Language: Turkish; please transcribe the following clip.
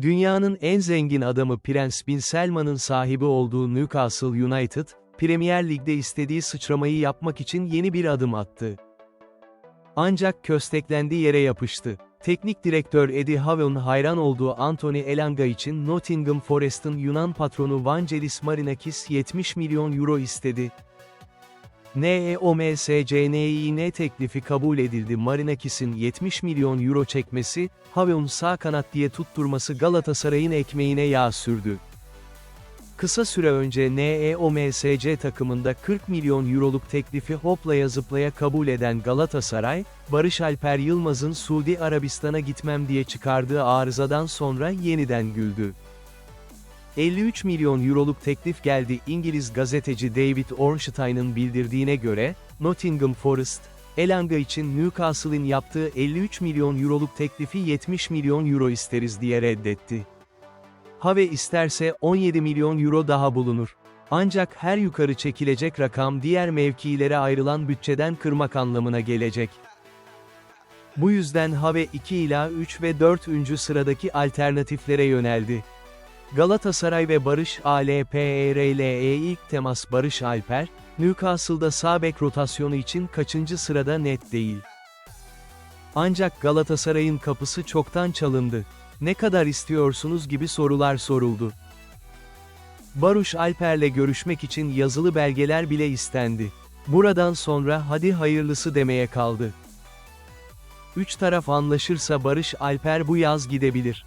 Dünyanın en zengin adamı Prens Bin Selman'ın sahibi olduğu Newcastle United, Premier Lig'de istediği sıçramayı yapmak için yeni bir adım attı. Ancak kösteklendi yere yapıştı. Teknik direktör Eddie Howe'un hayran olduğu Anthony Elanga için Nottingham Forest'ın Yunan patronu Vangelis Marinakis 70 milyon euro istedi. E NEOMSCNİN teklifi kabul edildi. Marinakis'in 70 milyon euro çekmesi, Haveun sağ kanat diye tutturması Galatasaray'ın ekmeğine yağ sürdü. Kısa süre önce E NEOMSC takımında 40 milyon euroluk teklifi hoplaya zıplaya kabul eden Galatasaray, Barış Alper Yılmaz'ın Suudi Arabistan'a gitmem diye çıkardığı arızadan sonra yeniden güldü. 53 milyon euroluk teklif geldi İngiliz gazeteci David Ornstein'ın bildirdiğine göre, Nottingham Forest, Elanga için Newcastle'in yaptığı 53 milyon euroluk teklifi 70 milyon euro isteriz diye reddetti. Have isterse 17 milyon euro daha bulunur. Ancak her yukarı çekilecek rakam diğer mevkilere ayrılan bütçeden kırmak anlamına gelecek. Bu yüzden Have 2 ila 3 ve 4. sıradaki alternatiflere yöneldi. Galatasaray ve Barış ALPRLE ilk temas Barış Alper, Newcastle'da sağ bek rotasyonu için kaçıncı sırada net değil. Ancak Galatasaray'ın kapısı çoktan çalındı. Ne kadar istiyorsunuz gibi sorular soruldu. Baruş Alper'le görüşmek için yazılı belgeler bile istendi. Buradan sonra hadi hayırlısı demeye kaldı. Üç taraf anlaşırsa Barış Alper bu yaz gidebilir.